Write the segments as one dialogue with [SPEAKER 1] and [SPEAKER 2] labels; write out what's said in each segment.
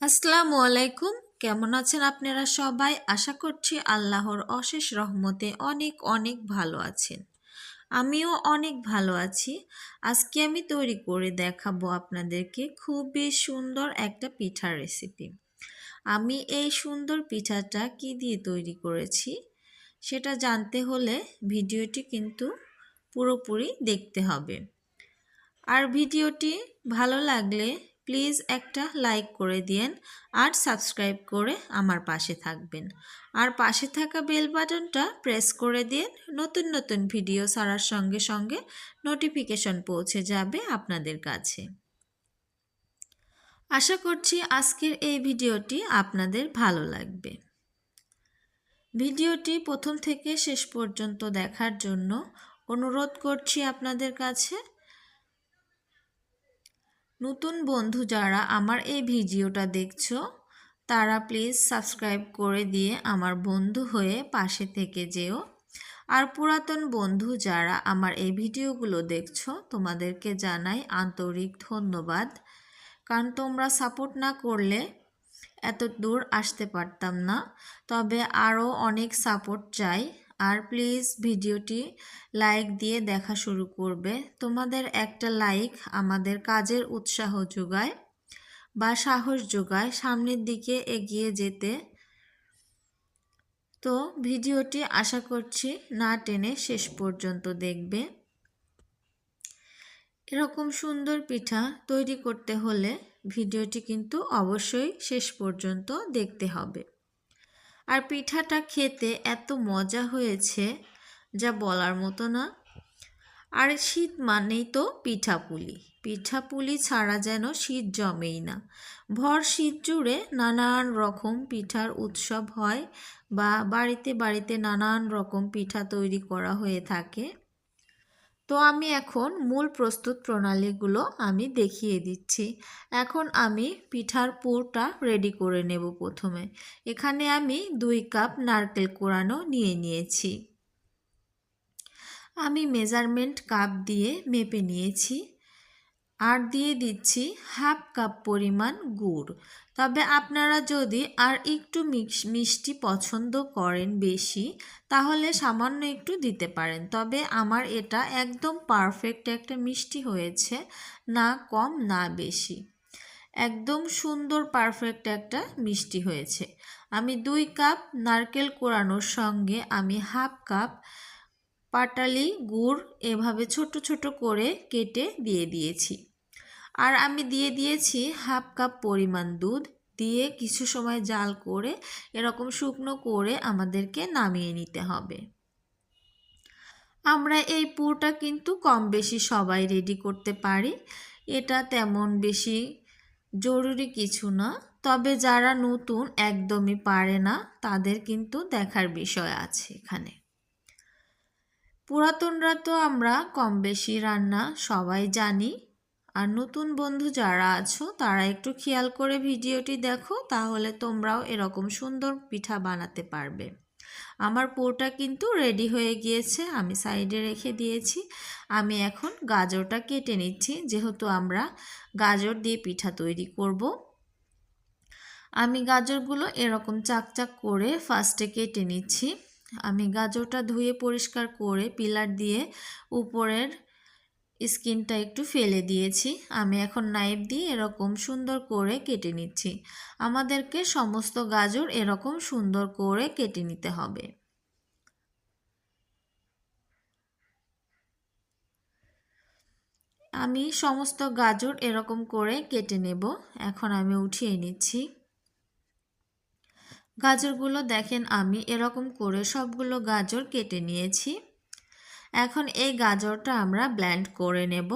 [SPEAKER 1] আসসালামু আলাইকুম। কেমন আছেন আপনারা সবাই? আশা করছি আল্লাহর অশেষ রহমতে অনেক অনেক ভালো আছেন। আমিও অনেক ভালো আছি। আজকে আমি তৈরি করে দেখাবো আপনাদেরকে খুবই সুন্দর একটা পিঠার রেসিপি আমি এই সুন্দর পিঠাটা কি দিয়ে তৈরি করেছি সেটা জানতে হলে ভিডিওটি কিন্তু পুরোপুরি দেখতে হবে। আর ভিডিওটি ভালো লাগলে প্লিজ একটা লাইক করে দিয়েন আর সাবস্ক্রাইব করে আমার পাশে থাকবেন। আর পাশে থাকা বেল বাটনটা প্রেস করে দিন নতুন নতুন ভিডিও ছাড়ার সঙ্গে সঙ্গে নোটিফিকেশন পৌঁছে যাবে আপনাদের কাছে। আশা করছি আজকের এই ভিডিওটি আপনাদের ভালো লাগবে। ভিডিওটি প্রথম থেকে শেষ পর্যন্ত দেখার জন্য অনুরোধ করছি আপনাদের কাছে নতুন বন্ধু যারা আমার এই ভিডিওটা দেখছ, তারা প্লিজ সাবস্ক্রাইব করে দিয়ে আমার বন্ধু হয়ে পাশে থেকে যেও। আর পুরাতন বন্ধু যারা আমার এই ভিডিওগুলো দেখছ, তোমাদেরকে জানাই আন্তরিক ধন্যবাদ। কারণ তোমরা সাপোর্ট না করলে এত দূর আসতে পারতাম না। তবে আরও অনেক সাপোর্ট চাই। আর প্লিজ ভিডিওটি লাইক দিয়ে দেখা শুরু করবে। তোমাদের একটা লাইক আমাদের কাজের উৎসাহ যোগায় বা সাহস যোগায় সামনের দিকে এগিয়ে যেতে। তো ভিডিওটি আশা করছি না টেনে শেষ পর্যন্ত দেখবে। এরকম সুন্দর পিঠা তৈরি করতে হলে ভিডিওটি কিন্তু অবশ্যই শেষ পর্যন্ত দেখতে হবে। আর পিঠাটা খেতে এত মজা হয়েছে যা বলার মতো না। আর শীত মানেই তো পিঠাপুলি। পিঠাপুলি ছাড়া যেন শীত জমেই না। ভর শীত জুড়ে নানান রকম পিঠার উৎসব হয় বা বাড়িতে বাড়িতে নানান রকম পিঠা তৈরি করা হয়ে থাকে। তো আমি এখন মূল প্রস্তুত প্রণালীগুলো আমি দেখিয়ে দিচ্ছি। এখন আমি পিঠার পুরটা রেডি করে নেব প্রথমে। এখানে আমি দুই কাপ নারকেল কোরানো নিয়ে নিয়েছি। আমি মেজারমেন্ট কাপ দিয়ে মেপে নিয়েছি। আর দিয়ে দিচ্ছি হাফ কাপ পরিমাণ গুড়। তবে আপনারা যদি আর একটু মিষ্টি পছন্দ করেন বেশি, তাহলে সামান্য একটু দিতে পারেন। তবে আমার এটা একদম পারফেক্ট একটা মিষ্টি হয়েছে, না কম, না বেশি। একদম সুন্দর পারফেক্ট একটা মিষ্টি হয়েছে। আমি দুই কাপ নারকেল কোরানোর সঙ্গে আমি হাফ কাপ পাটালি গুড় এভাবে ছোট ছোট করে কেটে দিয়ে দিয়েছি। আর আমি দিয়ে দিয়েছি হাফ কাপ পরিমাণ দুধ। দিয়ে কিছু সময় জাল করে এরকম শুকনো করে আমাদেরকে নামিয়ে নিতে হবে। আমরা এই পুরটা কিন্তু কম বেশি সবাই রেডি করতে পারি। এটা তেমন বেশি জরুরি কিছু না। তবে যারা নতুন একদমই পারে না, তাদের কিন্তু দেখার বিষয় আছে এখানে। পুরাতনরা তো আমরা কম বেশি রান্না সবাই জানি। আর নতুন বন্ধু যারা আছো, তারা একটু খেয়াল করে ভিডিওটি দেখো, তাহলে তোমরাও এরকম সুন্দর পিঠা বানাতে পারবে। আমার পোটা কিন্তু রেডি হয়ে গিয়েছে, আমি সাইডে রেখে দিয়েছি। আমি এখন গাজরটা কেটে নিচ্ছি, যেহেতু আমরা গাজর দিয়ে পিঠা তৈরি করব। আমি গাজরগুলো এরকম চাকচাক করে ফার্স্টে কেটে নিচ্ছি। আমি গাজরটা ধুয়ে পরিষ্কার করে পিলার দিয়ে উপরের স্কিনটা একটু ফেলে দিয়েছি। আমি এখন নাইফ দিয়ে এরকম সুন্দর করে কেটে নিচ্ছি। আমাদেরকে সমস্ত গাজর এরকম সুন্দর করে কেটে নিতে হবে। আমি সমস্ত গাজর এরকম করে কেটে নেব। এখন আমি উঠিয়ে নিচ্ছি। গাজরগুলো দেখেন আমি এরকম করে সবগুলো গাজর কেটে নিয়েছি। এখন এই গাজরটা আমরা ব্ল্যান্ড করে নেব।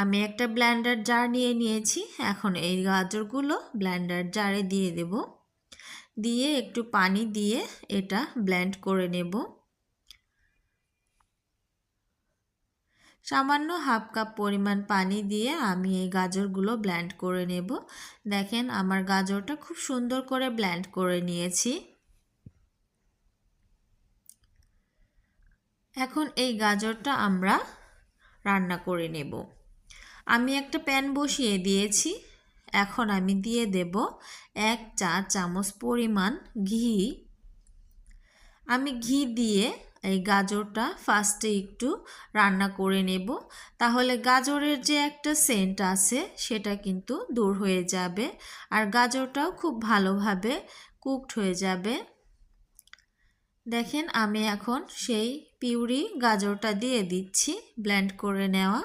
[SPEAKER 1] আমি একটা ব্ল্যান্ডার জার নিয়ে নিয়েছি, এখন এই গাজরগুলো ব্ল্যান্ডার জারে দিয়ে দেব। দিয়ে একটু পানি দিয়ে এটা ব্ল্যান্ড করে নেব। সামান্য হাফ কাপ পরিমাণ পানি দিয়ে আমি এই গাজরগুলো ব্ল্যান্ড করে নেব। দেখেন, আমার গাজরটা খুব সুন্দর করে ব্ল্যান্ড করে নিয়েছি। এখন এই গাজরটা আমরা রান্না করে নেব। আমি একটা প্যান বসিয়ে দিয়েছি। এখন আমি দিয়ে দেব এক চা চামচ পরিমাণ ঘি। আমি ঘি দিয়ে এই গাজরটা ফার্স্টে একটু রান্না করে নেব। তাহলে গাজরের যে একটা সেন্ট আছে, সেটা কিন্তু দূর হয়ে যাবে। আর গাজরটাও খুব ভালোভাবে কুকড হয়ে যাবে। দেখেন, আমি এখন সেই পিউরি গাজরটা দিয়ে দিচ্ছি ব্ল্যান্ড করে নেওয়া।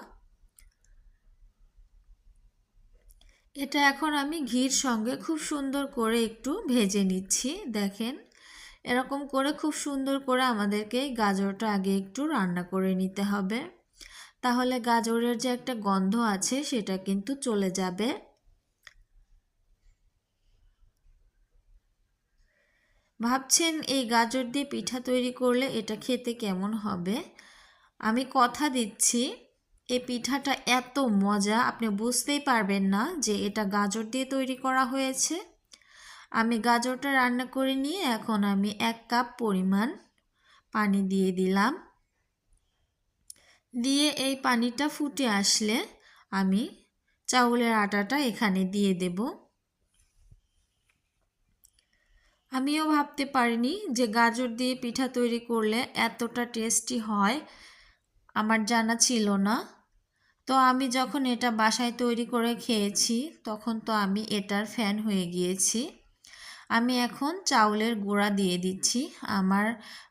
[SPEAKER 1] এটা এখন আমি ঘির সঙ্গে খুব সুন্দর করে একটু ভেজে নিচ্ছি। দেখেন, এরকম করে খুব সুন্দর করে আমাদেরকে গাজরটা আগে একটু রান্না করে নিতে হবে। তাহলে গাজরের যে একটা গন্ধ আছে, সেটা কিন্তু চলে যাবে। ভাবছেন এই গাজর দিয়ে পিঠা তৈরি করলে এটা খেতে কেমন হবে? আমি কথা দিচ্ছি এই পিঠাটা এত মজা, আপনি বুঝতেই পারবেন না যে এটা গাজর দিয়ে তৈরি করা হয়েছে। আমি গাজরটা রান্না করে নিয়ে এখন আমি এক কাপ পরিমাণ পানি দিয়ে দিলাম। দিয়ে এই পানিটা ফুটে আসলে আমি চাউলের আটাটা এখানে দিয়ে দেব। আমিও ভাবতে পারিনি যে গাজর দিয়ে পিঠা তৈরি করলে এতটা টেস্টি হয়। আমার জানা ছিল না। তো আমি যখন এটা বাসায় তৈরি করে খেয়েছি, তখন তো আমি এটার ফ্যান হয়ে গিয়েছি। আমি এখন চাউলের গুঁড়া দিয়ে দিচ্ছি। আমার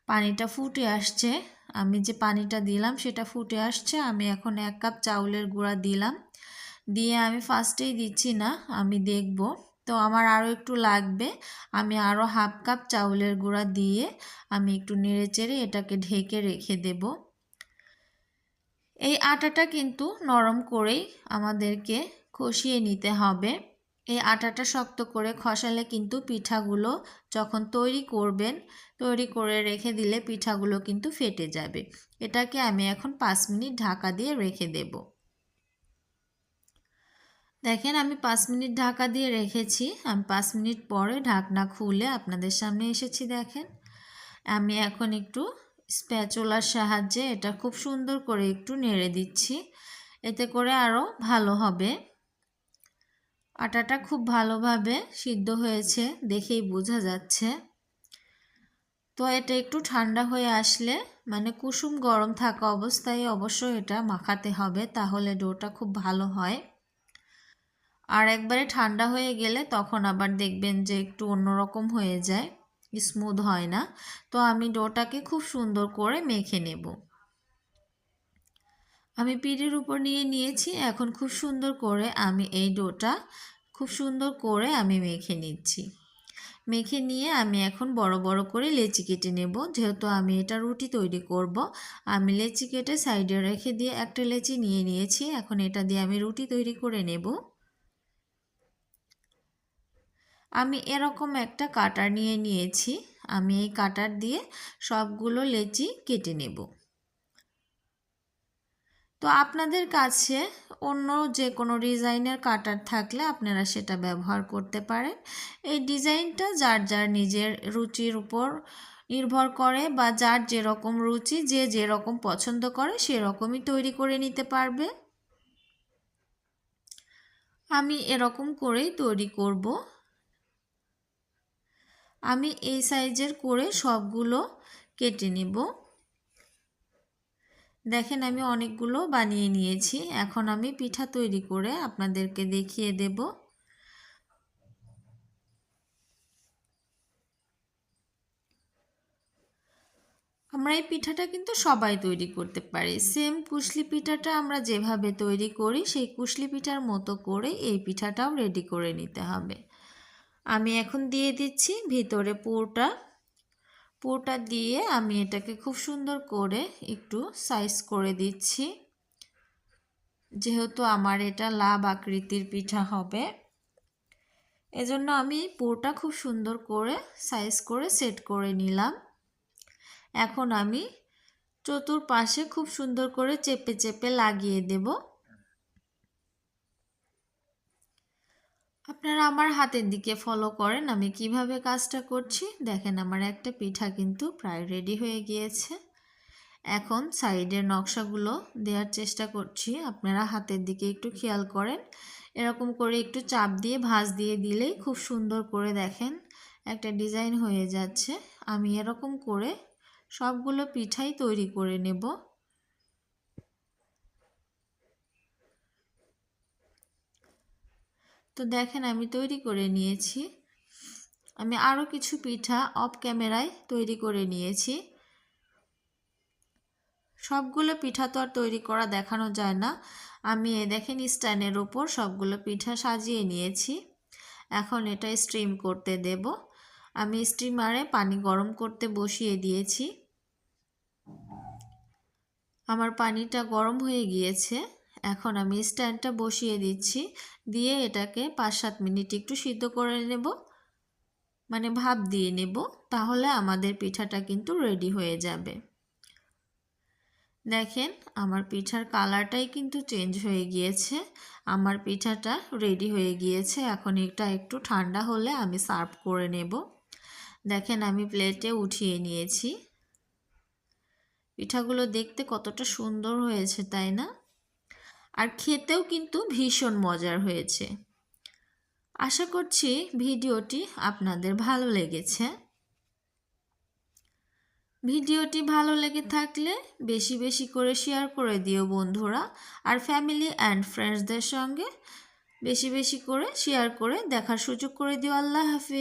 [SPEAKER 1] পানিটা ফুটে আসছে। আমি যে পানিটা দিলাম, সেটা ফুটে আসছে। আমি এখন এক কাপ চাউলের গুঁড়া দিলাম। দিয়ে আমি ফার্স্টেই দিচ্ছি না, আমি দেখব। তো আমার আরও একটু লাগবে। আমি আরও হাফ কাপ চাউলের গুঁড়া দিয়ে আমি একটু নেড়ে চেড়ে এটাকে ঢেকে রেখে দেব। এই আটাটা কিন্তু নরম করেই আমাদেরকে কষিয়ে নিতে হবে। এই আটাটা শক্ত করে খসালে কিন্তু পিঠাগুলো যখন তৈরি করবেন, তৈরি করে রেখে দিলে পিঠাগুলো কিন্তু ফেটে যাবে। এটাকে আমি এখন পাঁচ মিনিট ঢাকা দিয়ে রেখে দেব। দেখেন, আমি পাঁচ মিনিট ঢাকা দিয়ে রেখেছি। আমি পাঁচ মিনিট পরে ঢাকনা খুলে আপনাদের সামনে এসেছি, দেখেন। আমি এখন একটু স্প্যাচোলার সাহায্যে এটা খুব সুন্দর করে একটু নেড়ে দিচ্ছি। এতে করে আরও ভালো হবে। আটাটা খুব ভালোভাবে সিদ্ধ হয়েছে, দেখেই বোঝা যাচ্ছে। তো এটা একটু ঠান্ডা হয়ে আসলে মানে কুসুম গরম থাকা অবস্থায় অবশ্যই এটা মাখাতে হবে, তাহলে ডোটা খুব ভালো হয়। আর একবারে ঠান্ডা হয়ে গেলে তখন আবার দেখবেন যে একটু অন্যরকম হয়ে যায় স্মুথ হয় না। তো আমি ডোটাকে খুব সুন্দর করে মেখে নেব। আমি পিঠের উপর নিয়ে নিয়েছি, এখন খুব সুন্দর করে আমি এই ডোটা খুব সুন্দর করে আমি মেখে নিচ্ছি। মেখে নিয়ে আমি এখন বড় বড় করে লেচি কেটে নেব। যেহেতু আমি এটা রুটি তৈরি করব, আমি লেচি কেটে সাইডে রেখে দিয়ে একটা লেচি নিয়ে নিয়েছি। এখন এটা দিয়ে আমি রুটি তৈরি করে নেব। আমি এরকম একটা কাটার নিয়ে নিয়েছি। আমি এই কাটার দিয়ে সবগুলো লেচি কেটে নেব। তো আপনাদের কাছে অন্য যে কোনো ডিজাইনের কাটার থাকলে আপনারা সেটা ব্যবহার করতে পারেন। এই ডিজাইনটা যার যার নিজের রুচির উপর নির্ভর করে বা যার যেরকম রুচি, যে যেরকম পছন্দ করে সেরকমই তৈরি করে নিতে পারবে। আমি এরকম করেই তৈরি করব। আমি এই সাইজের করে সবগুলো কেটে নেব। দেখেন আমি অনেকগুলো বানিয়ে নিয়েছি। এখন আমি পিঠা তৈরি করে আপনাদেরকে দেখিয়ে দেব। আমরা এই পিঠাটা কিন্তু সবাই তৈরি করতে পারি। সেম কুশলি পিঠাটা আমরা যেভাবে তৈরি করি, সেই কুশলি পিঠার মতো করে এই পিঠাটাও রেডি করে নিতে হবে। আমি এখন দিয়ে দিচ্ছি ভিতরে পুরটা। পুরোটা দিয়ে আমি এটাকে খুব সুন্দর করে একটু সাইজ করে দিচ্ছি। যেহেতু আমার এটা লাভ আকৃতির পিঠা হবে। এজন্য আমি পুরোটা খুব সুন্দর করে সাইজ করে সেট করে নিলাম। এখন আমি চতুর্পাশে খুব সুন্দর করে চেপে চেপে লাগিয়ে দেবো। আপনারা আমার হাতের দিকে ফলো করেন, আমি কীভাবে কাজটা করছি? দেখেন আমার একটা পিঠা কিন্তু প্রায় রেডি হয়ে গিয়েছে। এখন সাইডের নকশাগুলো দেওয়ার চেষ্টা করছি, আপনারা হাতের দিকে একটু খেয়াল করেন। এরকম করে একটু চাপ দিয়ে, ভাঁজ দিয়ে দিলেই খুব সুন্দর করে দেখেন একটা ডিজাইন হয়ে যাচ্ছে। আমি এরকম করে সবগুলো পিঠাই তৈরি করে নেব। তো দেখেন আমি তৈরি করে নিয়েছি। আমি আরও কিছু পিঠা অফ ক্যামেরায় তৈরি করে নিয়েছি। সবগুলো পিঠা তো আর তৈরি করা দেখানো যায় না। আমি দেখেন স্ট্যান্ডের ওপর সবগুলো পিঠা সাজিয়ে নিয়েছি। এখন এটা স্ট্রিম করতে দেব। আমি স্টিমারে পানি গরম করতে বসিয়ে দিয়েছি। আমার পানিটা গরম হয়ে গিয়েছে। এখন আমি স্ট্যান্ডটা বসিয়ে দিচ্ছি। দিয়ে এটাকে পাঁচ সাত মিনিট একটু সিদ্ধ করে নেব। মানে ভাপ দিয়ে নেব, তাহলে আমাদের পিঠাটা কিন্তু রেডি হয়ে যাবে। দেখেন, আমার পিঠার কালারটাই কিন্তু চেঞ্জ হয়ে গিয়েছে। আমার পিঠাটা রেডি হয়ে গিয়েছে। এখন এটা একটু ঠান্ডা হলে আমি সার্ভ করে নেব। দেখেন, আমি প্লেটে উঠিয়ে নিয়েছি। পিঠাগুলো দেখতে কতটা সুন্দর হয়েছে, তাই না? আর খেতেও কিন্তু ভীষণ মজার হয়েছে। আশা করছি ভিডিওটি আপনাদের ভালো লেগেছে। ভিডিওটি ভালো লেগে থাকলে বেশি বেশি করে শেয়ার করে দিও বন্ধুরা, আর ফ্যামিলি অ্যান্ড ফ্রেন্ডসদের সঙ্গে বেশি বেশি করে শেয়ার করে দেখার সুযোগ করে দিও। আল্লাহ হাফিজ।